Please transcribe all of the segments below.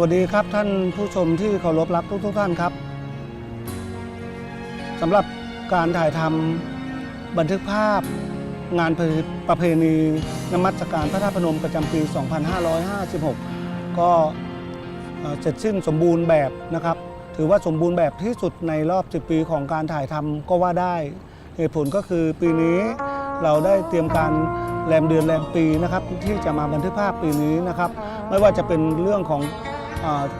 วัสดีครับท่านผู้ชมที่เคารพรักทุกทุกท่านครับสำหรับการถ่ายทำบันทึกภาพ งานประเพณีนมัสการพระธาตุพนมประจำปี 2556 ก็เสร็จสิ้นสมบูรณ์แบบนะครับ ถือว่าสมบูรณ์แบบที่สุดในรอบ 10 ปีของการถ่ายทำก็ว่าได้ เหตุผลก็คือปีนี้เราได้เตรียมการแรมเดือนแรมปีนะครับที่จะมาบันทึกภาพปีนี้นะครับ ไม่ว่าจะเป็นเรื่องของ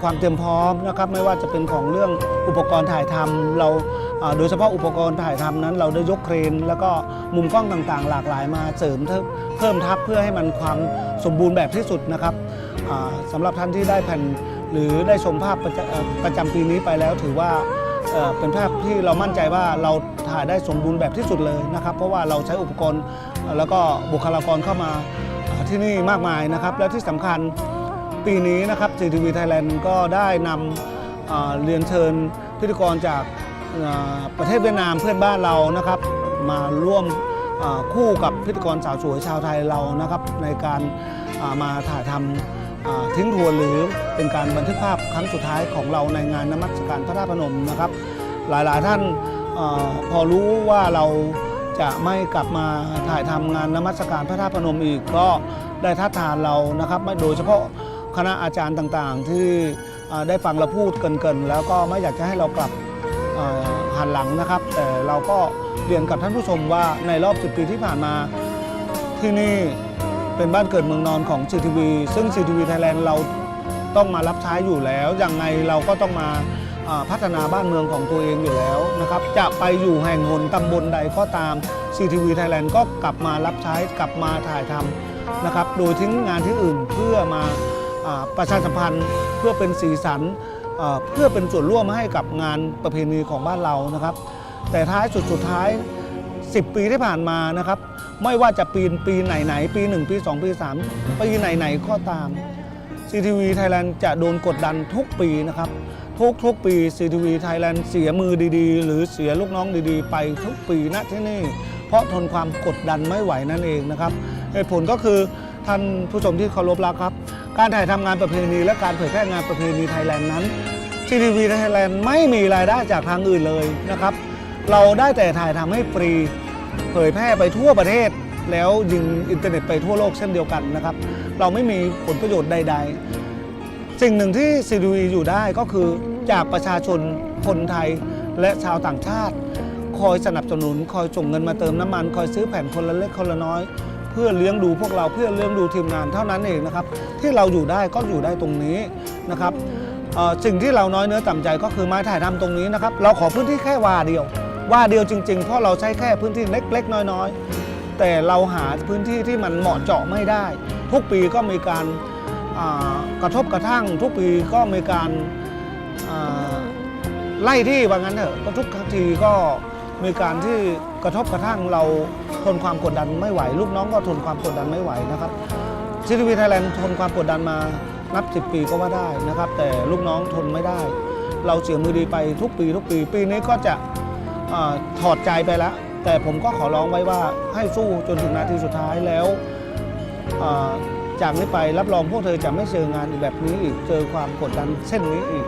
ความเตรียมพร้อมนะครับไม่ว่าจะเป็นของเรื่องอุปกรณ์ถ่ายทำเราโดยเฉพาะอุปกรณ์ถ่ายทำนั้น เราได้ยกเครน แล้วก็มุมกล้องต่างๆ หลากหลายมาเสริมเพิ่มทับเพื่อให้มันความสมบูรณ์แบบที่สุดนะครับอ่าสำหรับท่านที่ได้แผ่นหรือได้ชมภาพประจประจำปีนี้ไปแล้วถือว่าเป็นภาพที่เรามั่นใจว่าเราถ่ายได้สมบูรณ์แบบที่สุดเลยนะครับ เพราะว่าเราใช้อุปกรณ์แล้วก็บุคลากรเข้ามาอ่าที่นี่มากมายนะครับ และที่สำคัญ ปีนี้นะครับ GTV Thailand ก็ได้นำเรียนเชิญพิธีกรจากาประเทศเวียดนามเพื่อนบ้านเรานะครับ มาร่วมคู่กับพิธีกรสาวสวยชาวไทยเรานะครับ ในการามาถ่ายทำทิ้งทวนหรือเป็นการบันทึกภาพครั้งสุดท้ายของเราในงานนมัสการพระธาตุพนมนะครับ หลายๆท่านอาพอรู้ว่าเราจะไม่กลับมาถ่ายทำงานนมัสการพระธาตุพนมอีกก็ได้ทัดทานเรานะครับโดยเฉพาะ คณะอาจารย์ต่างๆ ที่ได้ฟังเราพูดเกินๆแล้วก็ไม่อยากจะให้เรากลับหันหลังนะครับ แต่เราก็เรียนกับท่านผู้ชมว่าในรอบ 10 ปีที่ผ่านมาที่นี่เป็นบ้านเกิดเมืองนอนของ CTV ซึ่ง CTV Thailand เราต้องมารับใช้อยู่แล้วอยังไงเราก็ต้องมาพัฒนาบ้านเมืองของตัวเองอยู่แล้วนะครับ จะไปอยู่แห่งหนตำบลใดก็ตาม CTV Thailand ก็กลับมารับใช้กลับมาถ่ายทำนะครับ โดยทิ้งงานที่อื่นเพื่อมา ประชาสัมพันธ์เพื่อเป็นสีสันอ่าเพื่อเป็นส่วนร่วมให้กับงานประเพณีของบ้านเรานะครับ แต่ท้ายสุดสุดท้าย 10 ปีที่ผ่านมานะครับ ไม่ว่าจะปีปีไหนๆปี 1 ปี 2 ปี 3 ปีไหนๆก็ตาม CTV Thailand จะโดนกดดันทุกปีนะครับ ทุกทุกปี CTV Thailand เสียมือดีๆ หรือเสียลูกน้องดีๆ ไปทุกปีณที่นี่ เพราะทนความกดดันไม่ไหวนั่นเองนะครับเหตุผลก็คือท่านผู้ชมที่เคารพรักครับ การถ่ายทำงานประเพณีและการเผยแพร่งานประเพณีไทยแลนด์นั้น CTV Thailand ไม่มีรายได้จากทางอื่นเลยนะครับ เราได้แต่ถ่ายทำให้ฟรีเผยแพร่ไปทั่วประเทศ แล้วยิงอินเทอร์เน็ตไปทั่วโลกเช่นเดียวกันนะครับ เราไม่มีผลประโยชน์ใด ๆ สิ่งหนึ่งที่ CTV อยู่ได้ก็คือจากประชาชนคนไทยและชาวต่างชาติ คอยสนับสนุน คอยส่งเงินมาเติมน้ำมัน คอยซื้อแผ่นคนละเล็กคนละน้อย เพื่อเลี้ยงดูพวกเราเพื่อเลี้ยงดูทีมงานเท่านั้นเองนะครับที่เราอยู่ได้ก็อยู่ได้ตรงนี้นะครับสิ่งที่เราน้อยเนื้อต่ำใจก็คือไม้ถ่ายทำตรงนี้นะครับเราขอพื้นที่แค่วาเดียวว่าเดียวจริงๆ เพราะเราใช้แค่พื้นที่เล็ก ๆ น้อยๆ แต่เราหาพื้นที่ที่มันเหมาะเจาะไม่ได้ ทุกปีก็มีการกระทบกระทั่ง ทุกปีก็มีการไล่ที่ว่างั้นเถอะก็ทุกทีก็ มีการที่กระทบกระทั่งเราทนความกดดันไม่ไหว ลูกน้องก็ทนความกดดันไม่ไหวนะครับซีทีวีไทยแลนด์ทนความกดดันมานับ 10 ปีก็ว่าได้นะครับ แต่ลูกน้องทนไม่ได้ เราเสียมือดีไปทุกปี ทุกปีปีนี้ก็จะอถอดใจไปแล้ว แต่ผมก็ขอร้องไว้ว่าให้สู้จนถึงนาทีสุดท้ายแล้วจากนี้ไปรับรองพวกเธอจะไม่เจองานอีกแบบนี้อีกเจอความกดดันเช่นนี้อีก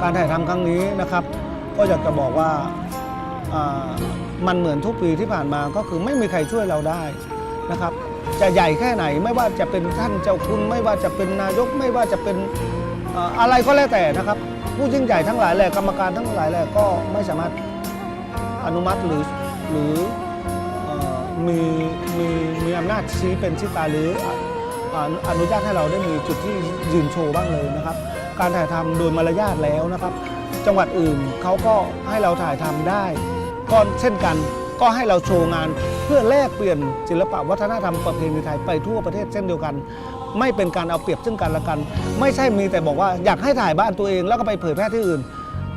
การถ่ายทำครั้งนี้นะครับ ก็อยากจะบอกว่า มันเหมือนทุกปีที่ผ่านมาก็คือไม่มีใครช่วยเราได้นะครับ จะใหญ่แค่ไหนไม่ว่าจะเป็นท่านเจ้าคุณ ไม่ว่าจะเป็นนายกไม่ว่าจะเป็นอะไรก็แล้วแต่นะครับ ผู้ยิ่งใหญ่ทั้งหลายแหละกรรมการทั้งหลายแหละก็ไม่สามารถอนุมัติหรือหรือเอ่อมีมีมีอำนาจชี้เป็นชี้ตายหรืออ่าอนุญาตให้เราได้มีจุดที่ยืนโชว์บ้างเลยนะครับ การถ่ายทำโดยมารยาทแล้วนะครับ จังหวัดอื่นเขาก็ให้เราถ่ายทำได้ ก็เช่นกัน ก็ให้เราโชว์งานเพื่อแลกเปลี่ยนศิลปะวัฒนธรรมประเพณีไทยไปทั่วประเทศเช่นเดียวกัน ไม่เป็นการเอาเปรียบซึ่งกันและกัน ไม่ใช่มีแต่บอกว่าอยากให้ถ่ายบ้านตัวเองแล้วก็ไปเผยแพร่ที่อื่น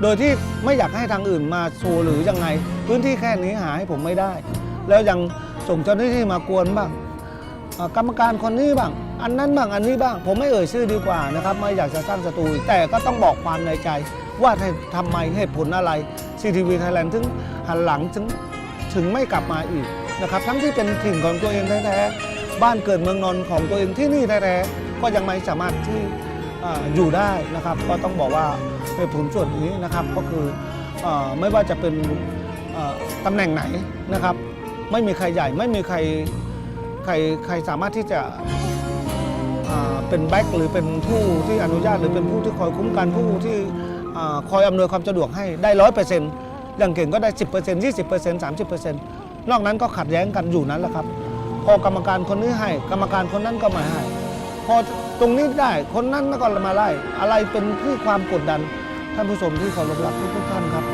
โดยที่ไม่อยากให้ทางอื่นมาโชว์หรือยังไง พื้นที่แค่นี้หาให้ผมไม่ได้ แล้วยังส่งเจ้าหน้าที่มากวนบ้างกรรมการคนนี้บ้าง อันนั้นบ้างอันนี้บ้าง ผมไม่เอ่ยชื่อดีกว่านะครับ ไม่อยากจะสร้างศัตรูแต่ก็ต้องบอกความในใจ ว่าทำไมเหตุผลอะไร CTV Thailand ถึง หันหลังถึงถึงไม่กลับมาอีกนะครับ ทั้งที่เป็นถิ่นของตัวเองแท้ๆบ้านเกิดเมืองนอนของตัวเองที่นี่แท้ๆก็ยังไม่สามารถที่ออยู่ได้นะครับ ก็ต้องบอกว่าเหตุผลส่วนนี้นะครับก็คืออไม่ว่าจะเป็นตำแหน่งไหนนะครับ ไม่มีใครใหญ่ไม่มีใครใครใครสามารถที่จะเป็นแบ็คหรือเป็นผู้ที่อนุญาตหรือเป็นผู้ที่คอยคุ้มกันผู้ที่อคอยอำนวยความสะดวกให้ได้ร้อยเปอร์เซ็นต์ อย่างเก่งก็ได้ 10% 20% 30%นอกนั้นก็ขัดแย้งกันอยู่นั้นแหละครับ พอกรรมการคนนี้ให้ กรรมการคนนั้นก็ไม่ให้ พอตรงนี้ได้คนนั้นก็มาไล่อะไรเป็นที่ความกดดันท่านผู้ชมที่เคารพรักทุกท่านครับ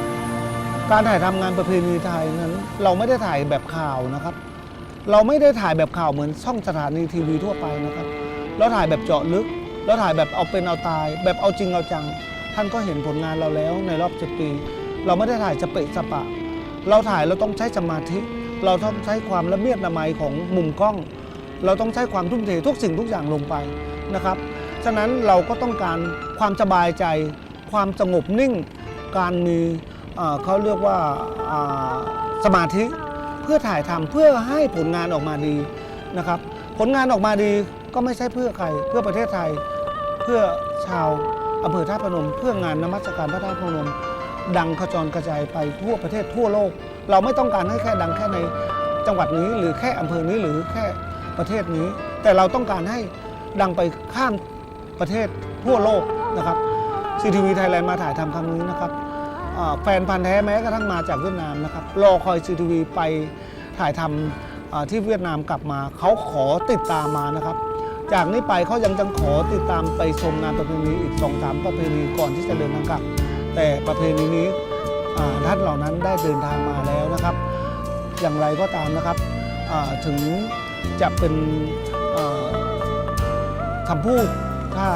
การถ่ายทำงานประเพณีไทยนั้น เราไม่ได้ถ่ายแบบข่าวนะครับ เราไม่ได้ถ่ายแบบข่าวเหมือนช่องสถานีทีวีทั่วไปนะครับ เราถ่ายแบบเจาะลึกเราถ่ายแบบเอาเป็นเอาตาย แบบเอาจริงเอาจัง ท่านก็เห็นผลงานเราแล้วในรอบ7ปี เราไม่ได้ถ่ายจะเปะสปะ เราถ่ายเราต้องใช้สมาธิ เราต้องใช้ความละเมียดละไมของมุมกล้อง เราต้องใช้ความทุ่มเททุกสิ่งทุกอย่างลงไปนะครับ ฉะนั้นเราก็ต้องการความสบายใจ ความสงบนิ่ง การมีเอ่อเขาเรียกว่าสมาธิ เพื่อถ่ายทำเพื่อให้ผลงานออกมาดีนะครับ ผลงานออกมาดีก็ไม่ใช่เพื่อใคร เพื่อประเทศไทย เพื่อชาวอำเภอท่าพนม เพื่องานนมัสการพระธาตุพนม ดังขจรกระจายไปทั่วประเทศทั่วโลก เราไม่ต้องการให้แค่ดังแค่ในจังหวัดนี้หรือแค่อำเภอนี้หรือแค่ประเทศนี้ แต่เราต้องการให้ดังไปข้ามประเทศทั่วโลกนะครับซีทีวีไทยแลนด์มาถ่ายทำครั้งนี้นะครับแฟนพันธ์แท้แม้กระทั่งมาจากเวียดนามนะครับรอคอยซีทีวีไปถ่ายทำอ่าที่เวียดนามกลับมา เขาขอติดตามมานะครับ จากนี้ไปเขายังจะขอติดตามไปชมงานประเพณีอีกสองสามประเพณีก่อนที่จะเดินทางกลับ แต่ประเพณีนี้ท่านเหล่านั้นได้เดินทางมาแล้วนะครับ อย่างไรก็ตามนะครับถึงจะเป็นอ่าคำพูดถ้า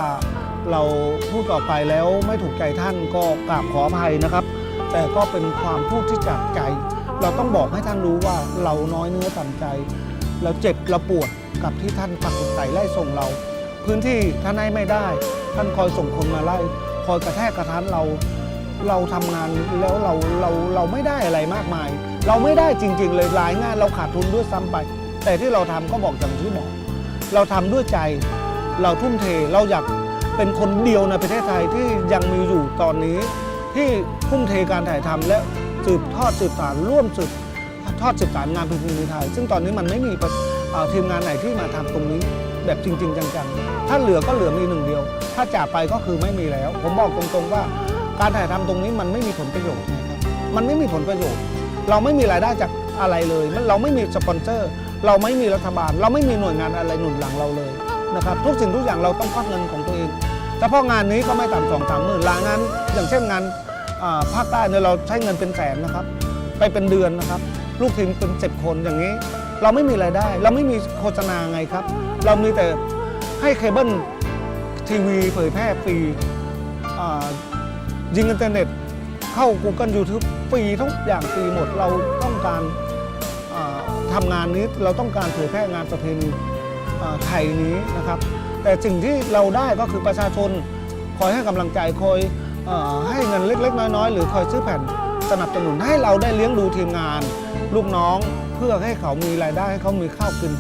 เราพูดต่อไปแล้วไม่ถูกใจท่านก็กราบขออภัยนะครับ แต่ก็เป็นความพูดที่จากใจ เราต้องบอกให้ท่านรู้ว่าเราน้อยเนื้อต่ำใจ เราเจ็บเราปวดกับที่ท่านปักใจไล่ส่งเรา พื้นที่ท่านให้ไม่ได้ ท่านคอยส่งคนมาไล่ คอยกระแทกกระทันเรา เราทำงานแล้วเราเราเราไม่ได้อะไรมากมาย เราไม่ได้จริง ๆ เลยหลายงานเราขาดทุนด้วยซ้ำไป แต่ที่เราทำก็บอกอย่างที่บอก เราทำด้วยใจ เราทุ่มเทเราอยากเป็นคนเดียวในประเทศไทยที่ยังมีอยู่ตอนนี้ ที่ทุ่มเทการถ่ายทำและสืบทอดสืบสานร่วมสืบทอดสืบสารงานประเพณีไทย ซึ่งตอนนี้มันไม่มีทีมงานไหนที่มาทำตรงนี้แบบจริง ๆ จังๆ ถ้าเหลือก็เหลือมีหนึ่งเดียว ถ้าจากไปก็คือไม่มีแล้ว ผมบอกตรงๆว่า การถ่ายทำตรงนี้มันไม่มีผลประโยชน์นะครับมันไม่มีผลประโยชน์ เราไม่มีรายได้จากอะไรเลยเราไม่มีสปอนเซอร์ เราไม่มีรัฐบาล เราไม่มีหน่วยงานอะไรหนุนหลังเราเลยนะครับทุกสิ่งทุกอย่างเราต้องควักเงินของตัวเองเฉพาะงานนี้ก็ไม่ต่ำสองสามหมื่นลางานอย่างเช่นงานภาคใต้เนี่ยเราใช้เงินเป็นแสนนะครับ ไปเป็นเดือนนะครับ ลูกทีมเป็นสิบคนอย่างนี้ เราไม่มีรายได้ เราไม่มีโฆษณาไงครับ เรามีแต่ให้เคเบิลทีวีเผยแพร่ฟรี ยิงอินเทอร์เน็ตเข้า Google YouTube ฟรีทุกอย่างฟรีหมดเราต้องการอ่าทำงานนี้เราต้องการเผยแพร่งานประเพณีอ่าไทยนี้นะครับ แต่สิ่งที่เราได้ก็คือประชาชนคอยให้กำลังใจคอยอให้เงินเล็ก ๆ น้อยๆ หรือคอยซื้อแผ่นสนับสนุนให้เราได้เลี้ยงดูทีมงาน ลูกน้องเพื่อให้เขามีรายได้ให้เขามีข้าวกิน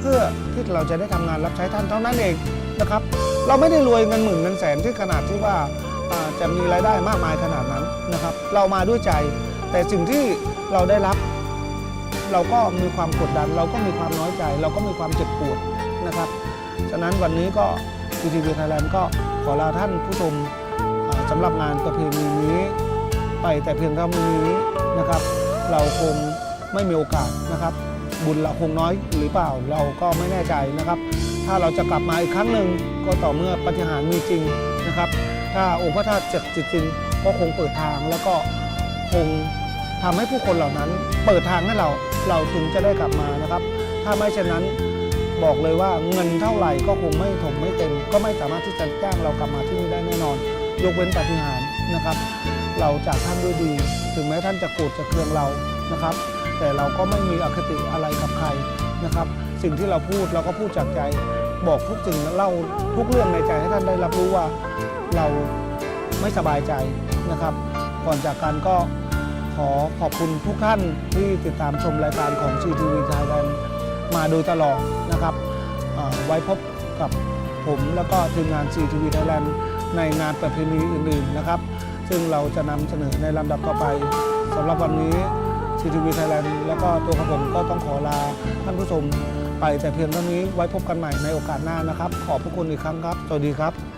เพื่อที่เราจะได้ทำงานรับใช้ท่านเท่านั้นเองนะครับ เราไม่ได้รวยเงินหมื่นเงินแสนที่ขนาดที่ว่า จะมีรายได้มากมายขนาดนั้นนะครับ เรามาด้วยใจ แต่สิ่งที่เราได้รับ เราก็มีความกดดัน เราก็มีความน้อยใจ เราก็มีความเจ็บปวดนะครับ ฉะนั้นวันนี้ก็ GTV Thailand ก็ขอลาท่านผู้ชมสำหรับงานประเพณีนี้ ไปแต่เพียงเท่านี้นะครับ เราคงไม่มีโอกาสนะครับ บุญเราคงน้อยหรือเปล่าเราก็ไม่แน่ใจนะครับ ถ้าเราจะกลับมาอีกครั้งหนึ่งก็ต่อเมื่อปฏิหารมีจริง ถ้าองค์พระธาตุเจักจิตจริงก็คงเปิดทางแล้วก็คงทำให้ผู้คนเหล่านั้น เปิดทางให้เราเราถึงจะได้กลับมานะครับ ถ้าไม่เช่นนั้นบอกเลยว่าเงินเท่าไหร่ก็คงไม่ถมไม่เต็ม ก็ไม่สามารถที่จะจ้างเรากลับมาที่นี่ได้แน่นอน ยกเว้นปฏิหารนะครับ เราจากท่านด้วยดี ถึงแม้ท่านจะโกรธจะเคืองเรานะครับ แต่เราก็ไม่มีอคติอะไรกับใครนะครับ สิ่งที่เราพูดเราก็พูดจากใจ บอกทุกสิ่งเล่าทุกเรื่องในใจให้ท่านได้รับรู้ว่า เราไม่สบายใจนะครับ ก่อนจากกันก็ขอขอบคุณทุกท่านที่ติดตามชมรายการของ CTV Thailand มาโดยตลอดนะครับ ไว้พบกับผมแล้วก็ทีมงาน CTV Thailand ในงานประเพณีอื่นๆนะครับ ซึ่งเราจะนำเสนอในลำดับต่อไปสำหรับวันนี้ CTV Thailand แล้วก็ตัวของผมก็ต้องขอลาท่านผู้ชมไปแต่เพียงเท่านี้ไว้พบกันใหม่ในโอกาสหน้านะครับ ขอบพระคุณอีกครั้งครับ สวัสดีครับ